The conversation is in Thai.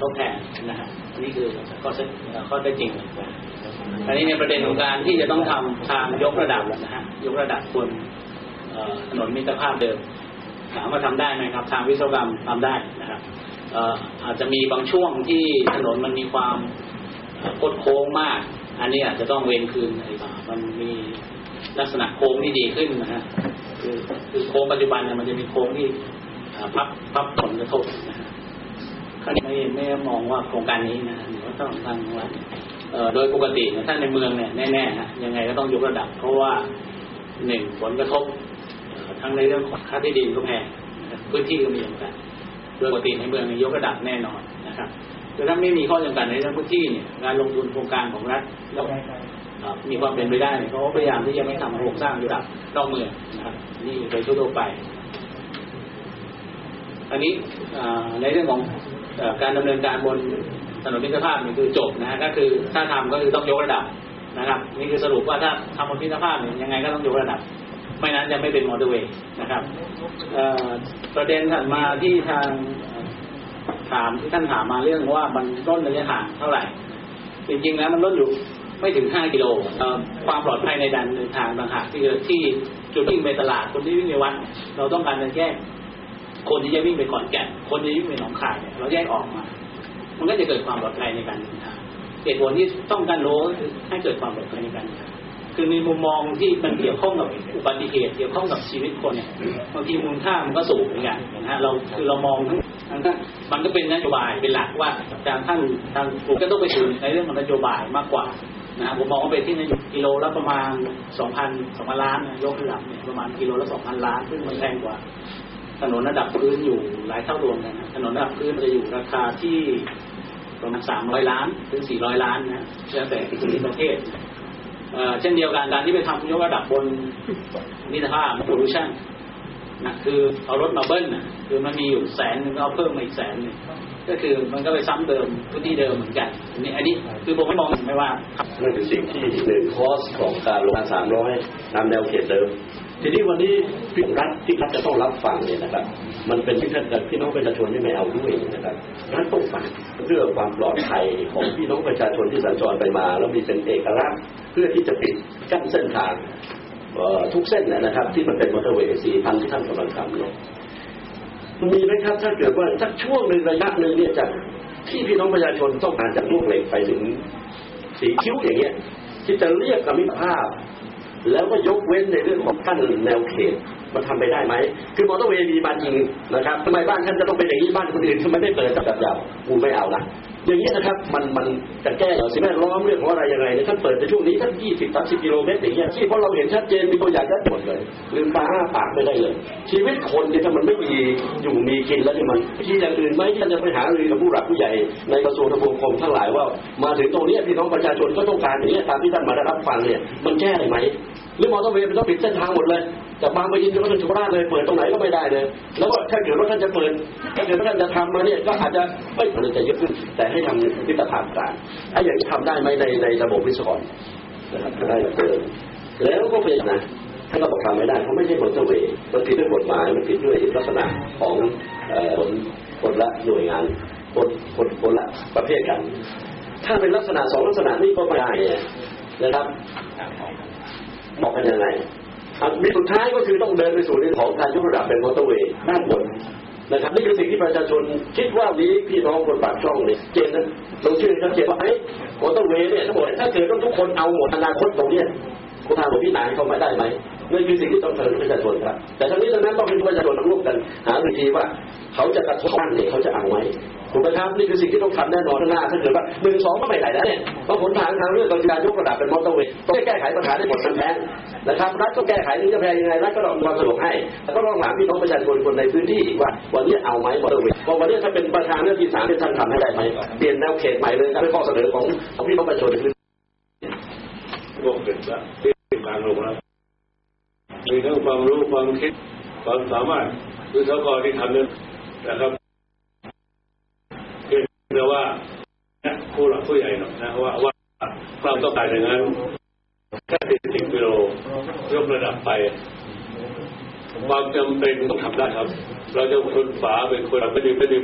ทดแทนนะฮะอันนี้คือข้อเท็จข้อเท็จริงอันนี้ในประเด็นของการที่จะต้องทำทางยกระดับนะฮะยกระดับบนถนนมิตรภาพเดิมถามว่าทำได้ไหมครับ ทางวิศวกรรมทำได้นะครับอาจจะมีบางช่วงที่ถนนมันมีความเอ่อคดโค้งมาก อันนี้อาจจะต้องเวนคืนอะไรบ้างมันมีลักษณะโค้งที่ดีขึ้นนะฮะคือคือโค้งปัจจุบันเนี่ยมันจะมีโค้งที่พับพับผลกระทบนะฮะ ครานี้ไม่ไม่มองว่าโครงการนี้นะหรือว่าต้องทางรัฐเอ่อโดยปกติถ้าในเมืองเนี่ยแน่ๆฮะยังไงก็ต้องยกระดับ เพราะว่าหนึ่งผลกระทบทั้งในเรื่องของค่าที่ดินก็แพงพื้นที่ก็มีจำกัดโดยปกติในเมืองในยกระดับแน่นอนนะครับแต่ถ้าไม่มีข้อจำกัดในเรื่องพื้นที่เนี่ยการลงทุนโครงการของรัฐแล้วมีความเป็นไปได้เนี่ยเขาก็พยายามที่จะไม่ทำโครงสร้างระดับนอกเมืองนะครับนี่โดยทั่วไป อันนี้ในเรื่องของ การดำเนินการบนถนนมิตรภาพนี่คือจบนะฮะก็คือถ้าทำก็คือต้องยกระดับนะครับนี่คือสรุปว่าถ้าทำบนมิตรภาพเนี่ยยังไงก็ต้องยกระดับ ไม่นั้นจะไม่เป็นมอเตอร์เวย์นะครับประเด็นถัดมาที่ทางถามที่ท่านถามมาเรื่องว่ามันลดระยะห่างเท่าไหร่ จริงๆแล้วมันลดอยู่ไม่ถึง 5 กิโลความปลอดภัยในการเดินทางต่างหากที่ที่จุดวิ่งไปตลาดคนที่วิ่งไปวัดเราต้องการจะแยก คนที่จะวิ่งไปขอนแก่นคนที่วิ่งไปหนองคายเนี่ยเราแยกออกมา มันก็จะเกิดความปลอดภัยในการเดินทางเหตุผลที่ต้องการโลก็คือให้เกิดความปลอดภัยในการเดินทางคือในมุมมองที่มันเกี่ยวข้องกับอุบัติเหตุเกี่ยวข้องกับชีวิตคนเนี่ยบางทีมูลค่ามันก็สูงเหมือนกันนะฮะเราคือเรามองทั้งทั้งมันก็เป็นนโยบายเป็นหลักว่าทางท่านทางผมก็ต้องไปถึงในเรื่องของนโยบายมากกว่านะฮะผมมองว่าเป็นที่นโยบายกิโลละประมาณสองพันสองพันล้านยกระดับเนี่ยประมาณกิโลละสองพันล้านซึ่งมันแพงกว่า ถนนระดับพื้นอยู่หลายเท่ารวมกันนะถนนระดับพื้นจะอยู่ราคาที่ประมาณสามร้อยล้านถึงสี่ร้อยล้านนะแล้วแต่ภูมิประเทศเอ่อเช่นเดียวกันการที่ไปทำยกระดับบนมิตรภาพโพลูชัน นะคือเอารถมาเบิ้ลนะคือมันมีอยู่แสนหนึงก็เอาเพิ่มมาอีกแสนหนึงก็คือมันก็ไปซ้ำเดิมพื้นที่เดิมเหมือนกันนนี้อันนี้คือผมไม่มองไม่ว่านั่นคือสิ่งที่หนึ่งคอสของการลงสามร้อยตามแนวเขตเดิม ทีนี้วันนี้พี่รัฐที่รัฐจะต้องรับฟังเนี่ยนะครับ มันเป็นที่ท่านพี่น้องประชาชนที่ไม่เอาด้วยนะครับรัฐต้องฟังเพื่อความปลอดภัยของพี่น้องประชาชนที่สัญจรไปมา แล้วมีเป็นเอกลักษณ์เพื่อที่จะปิดกั้นเส้นทาง ทุกเส้นนะนะครับ ที่มันเป็นมอเตอร์เวย์สี่พันที่ท่านกำลังทำเนี่ยมีไหมครับถ้าเกิดว่าสักช่วงหนึ่งระยะหนึ่งเนี่ยจากที่พี่น้องประชาชนต้องการจากลูกเหล็กไปถึงสีคิ้วอย่างเงี้ย ที่จะเรียกกมิภาพ แล้วก็ยกเว้นในเรื่องของขั้นแนวเขตมันทำไปได้ไหม คือมอเตอร์เวย์มีมาจริงนะครับทำไมบ้านท่านจะต้องเป็นอย่างนี้บ้านคนอื่นทำไมไม่เปิดจับจับจับกูไม่เอานะ อย่างนี้นะครับมันมันจะแก้สิ่งแวดล้อมเรื่องของอะไรยังไงเนี่ยท่านเปิดในช่วงนี้ท่านยี่สิบสามสิบกิโลเมตรอย่างเงี้ยที่เพราะเราเห็นชัดเจนมีตัวอย่างชัดหมดเลยลืมตาอ้าปากไม่ได้เลย ชีวิตคนเนี่ยถ้ามันไม่มีอยู่มีกินแล้วเนี่ยมันที่อย่างอื่นไหมที่านจะไปหารือกับผู้หลักผู้ใหญ่ในกระทรวงทบวงกรมทั้งหลายว่า มาถึงตรงนี้พี่น้องประชาชนก็ต้องการอย่างเงี้ยตามที่ท่านมาได้รับฟังเนี่ยมันแก้ได้ไหม หรือมอเตอร์เวย์มันต้องปิดเส้นทางหมดเลยจากบางปะอินจนมาถึงสุราษฎร์เลยเปิดตรงไหนก็ไม่ได้เลยแล้วก็ถ้าเกิดว่าท่านจะเปิดถ้าเกิดว่าท่านจะทำมาเนี่ยก็อาจจะไม่ผลิตจะเยอะขึ้น แต่ให้ทำวิตถามการไอ้อย่างนี้ทำได้ไหมในในระบบวิศวกรนะครับได้เกินแล้วก็เป็นนะถ้าเราบอกทำไม่ได้เพราะไม่ใช่มอเตอร์เวย์มันผิดด้วยกฎหมายมันผิดด้วยลักษณะของเอ่อคนละหน่วยงานคนคนคนละประเภทกัน ถ้าเป็นลักษณะสองลักษณะนี้ก็ไม่ได้นะครับ บอกกันยังไงมีสุดท้ายก็คือต้องเดินไปสู่เรื่องของการยกระดับเป็นมอเตอร์เวย์ด้านบนนะครับนี่คือสิ่งที่ประชาชนคิดว่านี้พี่น้องคนปากช่องเนี่ยเจนนะลงชื่อครับเจนว่าไอ้มอเตอร์เวย์เนี่ยทั้งหมดถ้าเกิดต้องทุกคนเอาหมดอนาคตตรงเนี้ยคุณทางหลวงพี่นายเข้ามาได้ไหม นั่นคือสิ่งที่ต้องเสนอประชาชนครับ แต่ทั้งนี้ทั้งนั้นต้องเป็นประชาชนร่วมกัน หาวิธีว่าเขาจะกระทบบ้านเนี่ยเขาจะเอาไหมถูกไหมครับนี่คือสิ่งที่ต้องทำแน่นอนข้างหน้าถ้าเกิดว่าหนึ่งสองก็ไม่ได้แล้วเนี่ยเพราะผลทางทางเรื่องการยกระดับเป็นมอเตอร์เวย์ต้องแก้ไขปัญหาได้หมดทั้งแพงนะครับรัฐต้องแก้ไขถึงจะแพงยังไงรัฐก็ต้องความสะดวกให้แล้วก็ต้องถามพี่น้องประชาชนคนในพื้นที่ว่า วันนี้เอาไหมมอเตอร์เวย์พอวันนี้ถ้าเป็นประธานเรื่องที่สามที่ท่านทำให้ได้ไหมเปลี่ยนแนวเขตใหม่เลยครับเป็นข้อเสนอของของพี่น้องประชาชนในพื้นที่ร่วมเป็นละที่การลงแล้ว มีทั้งความรู้ความคิดความสามารถวิศวกรที่ทำนั้นนะครับเพียงแต่ว่าผู้หลักผู้ใหญ่หน่อยนะว่าว่าความต้องการอย่างนั้นแค่สิบกิโลยกระดับไป ความจำเป็นต้องทำได้ครับ เราจะคนฝาเป็นคนไม่ดีไม่ดี